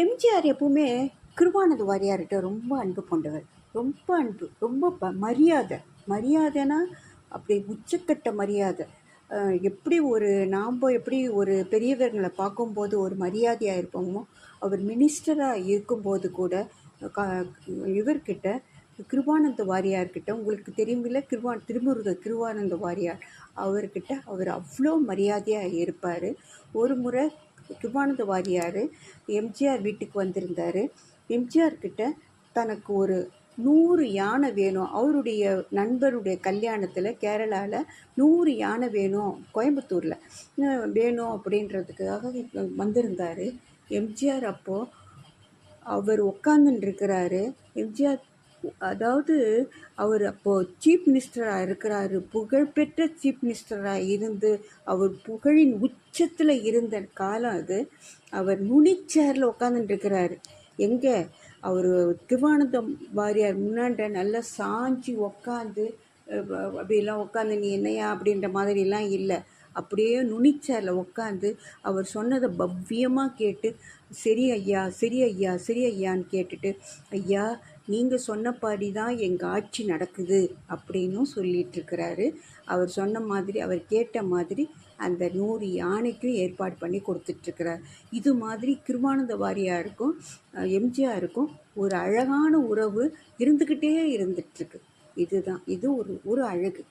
எம்ஜிஆர் எப்பவுமே கிருபானந்த வாரியார்கிட்ட ரொம்ப அன்பு கொண்டவர். ரொம்ப அன்பு ரொம்ப ப மரியாதை. மரியாதைனா அப்படி உச்சக்கட்ட மரியாதை. எப்படி ஒரு நாம் எப்படி ஒரு பெரியவர்களை பார்க்கும்போது ஒரு மரியாதையாக இருப்போமோ அவர் மினிஸ்டராக இருக்கும்போது கூட க இவர்கிட்ட கிருபானந்த வாரியார்கிட்ட உங்களுக்கு தெரியுமில்ல கிருவா திருமுருக கிருவானந்த வாரியார் அவர்கிட்ட அவர் அவ்வளோ மரியாதையாக இருப்பார். ஒரு முறை கிருபானந்த வாரியார் எம்ஜிஆர் வீட்டுக்கு வந்திருந்தார். எம்ஜிஆர் கிட்ட தனக்கு ஒரு நூறு யானை வேணும். அவருடைய நண்பருடைய கல்யாணத்தில் கேரளாவில் நூறு யானை வேணும் கோயம்புத்தூரில். வேணும் அப்படின்றதுக்காக வந்திருந்தார். எம்ஜிஆர் அப்போது அவர் உட்காந்துட்டு இருக்கிறாரு எம்ஜிஆர் அதாவது அவர் அப்போது சீஃப் மினிஸ்டராக இருக்கிறாரு. புகழ்பெற்ற சீஃப் மினிஸ்டராக இருந்து அவர் புகழின் உச்சத்தில் இருந்த காலம் அது. அவர் நுனிச்சேரில் உட்காந்துட்டுருக்கிறாரு எங்கே? அவர் திருவானந்தம் வாரியார் முன்னாண்ட நல்லா சாஞ்சி உக்காந்து அப்படிலாம் உட்காந்து நீ என்னையா அப்படின்ற மாதிரிலாம் இல்லை. அப்படியே நுனிச்சேரில் உட்காந்து அவர் சொன்னதை பவ்யமாக கேட்டு சரி ஐயா சரி ஐயா சரி ஐயான்னு கேட்டுட்டு ஐயா நீங்கள் சொன்னபடி தான் எங்கள் ஆட்சி நடக்குது அப்படின்னும் சொல்லிகிட்ருக்கிறாரு அவர் சொன்ன மாதிரி அவர் கேட்ட மாதிரி அந்த நூறு யானைக்கும் ஏற்பாடு பண்ணி கொடுத்துட்ருக்கிறார் இது மாதிரி கிருமானந்த வாரியாருக்கும் எம்ஜிஆருக்கும் ஒரு அழகான உறவு இருந்துக்கிட்டே இருந்துகிட்ருக்கு இதுதான் இது ஒரு ஒரு அழகு.